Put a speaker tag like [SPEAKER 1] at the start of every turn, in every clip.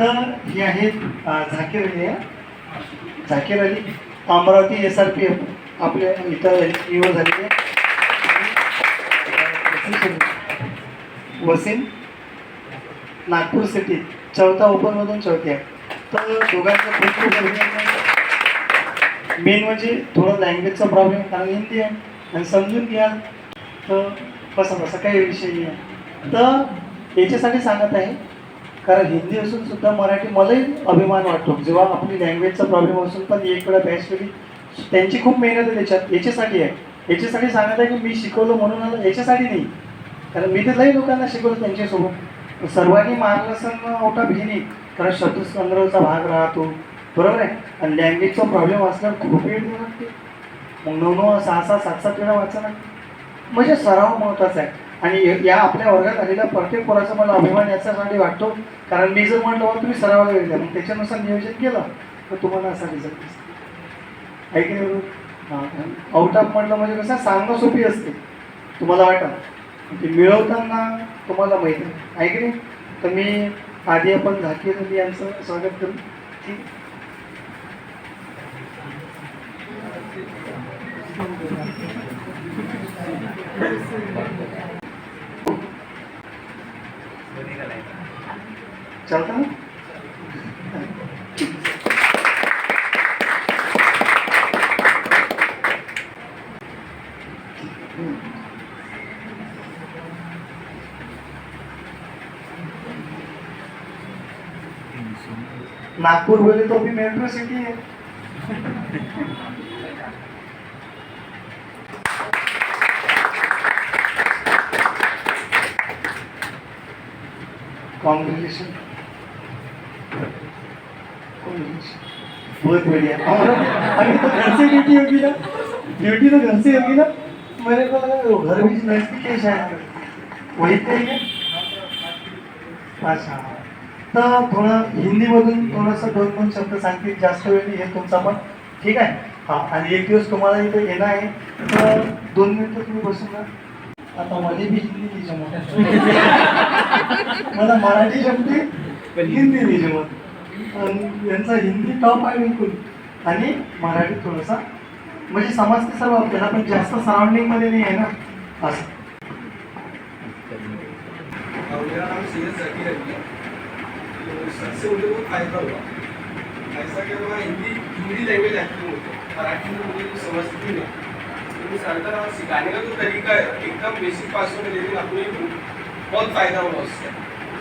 [SPEAKER 1] तर हे आहेत Zakir Ali. Zakir Ali Amravati S R P F आपल्या इथं निवड झालेले. वसीम नागपूर सिटी चौथा ओपनमधून चौथी आहे. तर दोघांचं खूप खूप मेन म्हणजे थोडं लँग्वेजचा प्रॉब्लेम कारण हिंदी आहे. आणि समजून घ्या. तर कसं कसं काही विषय नाही आहे तर याच्यासाठी सांगत आहे कारण हिंदी असून सुद्धा मराठी मलाही अभिमान वाटतो. जेव्हा आपली लँग्वेजचा प्रॉब्लेम असून पण एक वेळा बॅच केली त्यांची खूप मेहनत आहे त्याच्यात. याच्यासाठी आहे. याच्यासाठी सांगत आहे की मी शिकवलं म्हणून आलं. याच्यासाठी नाही. कारण मी तर लई लोकांना शिकवलं त्यांच्यासोबत. सर्वांनी मार्गदर्शन ओटा भिनी कारण चतुस्कंद्रचा भाग राहतो. बरोबर आहे? आणि लँग्वेजचा प्रॉब्लेम असल्यावर खूप वेळ लागते. मग नऊ नऊ सहा सहा सात सात वेळा वाचा म्हणजे सराव महत्त्वाचा आहे. आणि या- आपल्या वर्गात आलेल्या प्रत्येक पोराचा मला अभिमान याच्यासाठी वाटतो. कारण मी जर म्हटलं "बाबा तुम्ही सरावाला वेळ मग त्याच्यानुसार नियोजन केलं. तर तुम्हाला असा रिझल्ट दिसतो. आहे की नाही हां आउट ऑफ म्हटलं म्हणजे कसं सांगणं सोपी असते. तुम्हाला वाटतं. ते मिळवताना तुम्हाला माहिती आहे. की नाही? तर मी आधी आपण झाकीर अली यांचं स्वागत करू. ठीक. Thank you. ना नागपुर बोले तो भी मेट्रो सिटी है कॉन्ग्रेचुलेशन बहुत बढ़िया। और अभी तो घर से ड्यूटी होगी ना? ड्यूटी तो घर से होगी ना? मेरे को लगा वो घर भी नजदीक है शायद वही पे ही है। अच्छा। तर थोडं हिंदीमधून थोडंसं दोन दोन शब्द सांगतील जास्त वेळ हे तुमचा पण. ठीक आहे? हा आणि एक दिवस तुम्हाला इथे येणं आहे. तर दोन मिनिटं तुम्ही बसून ना आता मला बी हिंदी जमत. मला मराठी जमते पण हिंदी जमत. आणि यांचा हिंदी टॉप आहे बिलकुल. आणि मराठी थोडासा. म्हणजे समजते सर्व आपल्याला पण जास्त सराउंडिंगमध्ये नाही आहे ना. असं.
[SPEAKER 2] मेरा नाम सैयद जकीर अली है मुझे बहुत फायदा हुआ ऐसा क्या हुआ हिंदी हिंदी लैंग्वेज एक्टिंग है मराठी में मुझे समझती नहीं. तो सर सिखाने का जो तरीका है एकदम बेसिक पास में लेकिन अपने बहुत फायदा हुआ उससे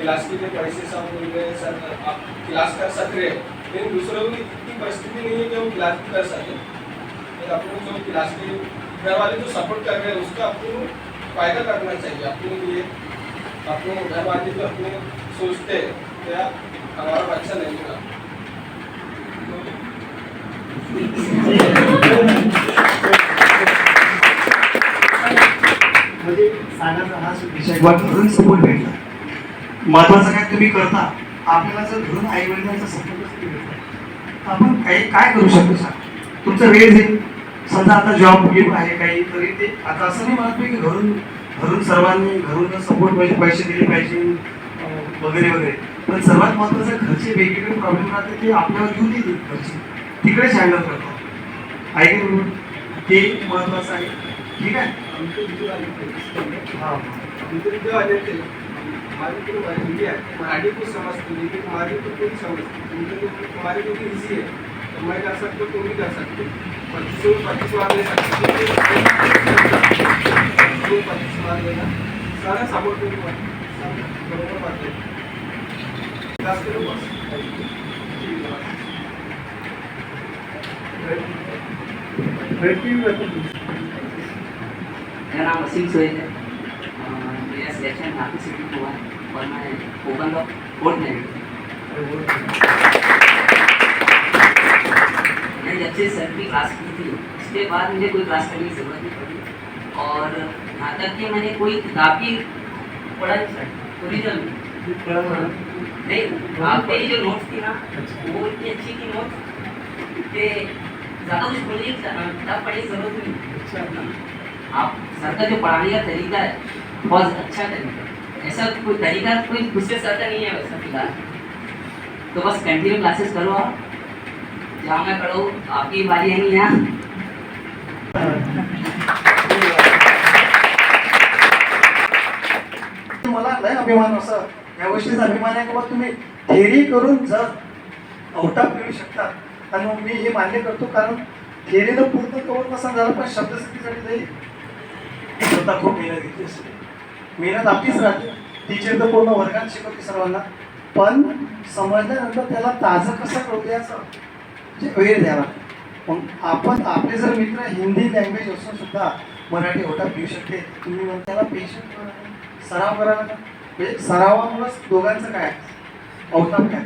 [SPEAKER 2] क्लास के पैसे सब मिल रहे हैं सर आप क्लास कर सक रहे हैं। लेकिन दूसरों की इतनी परिस्थिति नहीं है कि वो क्लास भी कर सके। तो आपको जो क्लास के घर वाले जो सपोर्ट कर रहे हैं उसका आपको फ़ायदा करना चाहिए। अपने लिए अपने घर वाले जो अपने सोचते हैं क्या हमारा बच्चा नहीं होगा।
[SPEAKER 1] म्हणजे सांगायचा हा विषय घरून सपोर्ट भेटला महत्वाचं काय तुम्ही करता? आपल्याला जर घरून आई वडिलांचा तर आपण काही काय करू शकतो सर? तुमचा वेळ देईल समजा आता जॉब गिफ्ट आहे काही तरी ते आता असं नाही म्हणत की घरून घरून सर्वांनी घरून सपोर्ट पाहिजे पैसे दिले पाहिजे वगैरे वगैरे. पण सर्वात महत्वाचं घरचे वेगवेगळे प्रॉब्लेम राहते ते आपल्यावर घेऊन देत घरचे. तिकडेच हँडल करतात. आहे की? ते महत्वाचं आहे. ठीक आहे?
[SPEAKER 2] हमको हिंदी वाले थे
[SPEAKER 1] हां।
[SPEAKER 2] हमको हिंदी वाले थे हमारे को हिंदी आती मराठी को समझते लेकिन हमारी को कोई समझती उनके लिए हमारी को ईजी है। तो मैं कर सकता हूँ तुम भी कर सकते हो। पच्चीस में पच्चीस मार्क ले सकते हो। तो पच्चीस मार्क लेना। सारा सपोर्ट करूँगा बरोबर बात है। क्लास करो बस ठीक है।
[SPEAKER 3] मेरा नाम वसीम सोहेल है। अ, मेरा सिलेक्शन नागपुर सिटी में हुआ है और मैं ओपन लॉ फोर्थ मैंने जब से सर की क्लास की थी उसके बाद मुझे कोई क्लास करने की ज़रूरत नहीं पड़ी और यहाँ तक कि मैंने कोई किताब भी पढ़ा नहीं सर ओरिजिनल नहीं आपके जो नोट्स थी ना वो इतनी अच्छी. थी नोट्स कि ज़्यादा कुछ बोलिए किताब पढ़ने की ज़रूरत नहीं आप सर का जो पढ़ाने का तरीका है बहुत अच्छा तरीका ऐसा कोई तरीका कोई दूसरे सर का नहीं है वैसा फिलहाल। तो बस कंटिन्यू क्लासेस करो आप। जहाँ मैं पढ़ो आपकी बारी है नहीं यहाँ।
[SPEAKER 1] मला लय अभिमान हो, असं या गोष्टीचा अभिमान आहे की बाबा तुम्ही थेरी करून जर औटा मिळू शकता. आणि मग मी हे मान्य करतो कारण थेरीनं पूर्ण कवर नसा झालं पण शब्दसिद्धीसाठी जाईल स्वतः खूप मेहनत घेतली असते मेहनत आपलीच राहते. टीचर तर पूर्ण वर्गात शिकवते सर्वांना. पण समजल्यानंतर त्याला ताजं कसं कळू याचं? जे वेळ द्यावा मग आपण आपले जर मित्र हिंदी लँग्वेज असून सुद्धा मराठी होता पिऊ शकते तुम्ही मग त्याला पेशंट सराव करावा का? म्हणजे सरावामुळेच दोघांचं काय? अवताप काय?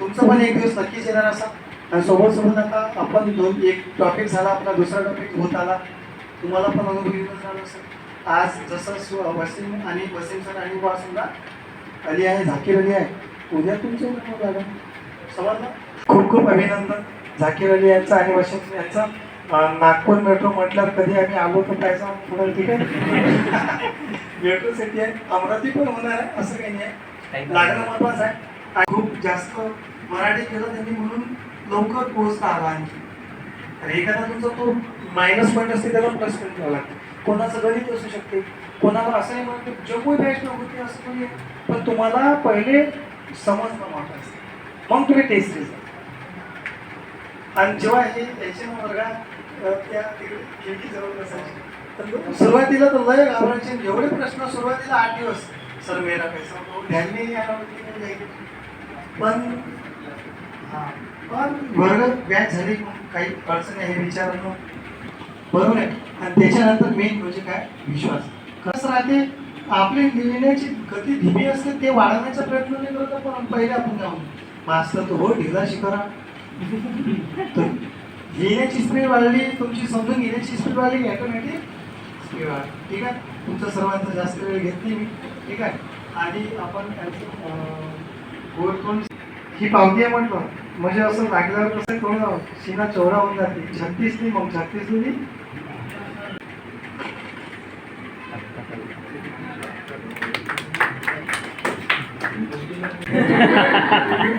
[SPEAKER 1] तुमचं पण एक दिवस नक्कीच येणार असा. आणि सोबत सोबत आता आपण दोन एक टॉपिक झाला आपला दुसरा टॉपिक होत आला. तुम्हाला पण अनुभव येऊन झाला असेल. आज जसं सु वसीम आणि वसीम सर आणि बा सुद्धा अली आहे झाकीर अली आहे. उद्या तुमचं समजलं खूप खूप अभिनंदन. झाकीर अली यांचं आणि वसीम यांचं नागपूर मेट्रो म्हटल्यावर कधी आम्ही आलो तर पाहिजे पुढे ठीक आहे? मेट्रो सिटी आहे. अमरावती पण होणार आहे असं काही नाही. लागणं महत्वाचं आहे. आणि खूप जास्त मराठी केलं त्यांनी म्हणून लवकर पोहोचता आला आणखी तर एखादा तुमचा तो मायनस पॉईंट असते त्याला प्लस पॉईंट ठेवावा लागतो. कोणाचं गणित असू शकते. कोणाला असं नाही जो कोई बॅच नव्हती असं कोणी. पण तुम्हाला पहिले समजणं महत्वाचं मग तुम्ही टेस्ट रिझल्ट आणि जेव्हा हे याच्या वर्गात त्या तिकडे खिडकीजवळ बसायचे तर सुरुवातीला तर लय घाबरायचे एवढे प्रश्न सुरुवातीला आठ दिवस. सर मेरा पैसा ध्यान में पण हा पण वर्ग बॅच झाली काही अडचण आहे हे विचारणं. बरोबर आहे. आणि त्याच्यानंतर मेन म्हणजे काय? विश्वास. कसं राहते आपली लिहिण्याची गती धीमी असते ते वाढवण्याचा प्रयत्न नाही करत आपण. पहिले आपण जाऊन मास्तर तो हो ढिला शिकरा. तर लिहिण्याची स्पीड वाढली तुमची समजून घेण्याची स्पीड वाढली ऑटोमॅटिक स्पीड वाढली. ठीक आहे? तुमचा सर्वांचा जास्त वेळ घेतली मी. ठीक आहे? आणि आपण गोल कोण? ही पावती आहे म्हटलं. म्हणजे असं लागल्यावर कसं कळून शिना चौदा होऊन जाते? छत्तीस नाही मग छत्तीस नाही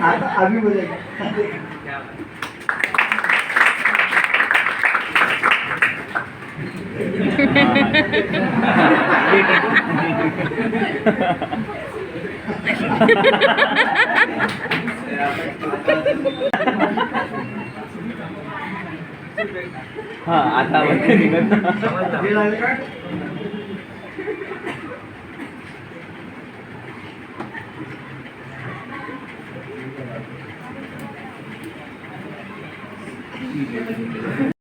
[SPEAKER 1] आता अभी बोलेगा
[SPEAKER 4] हा आता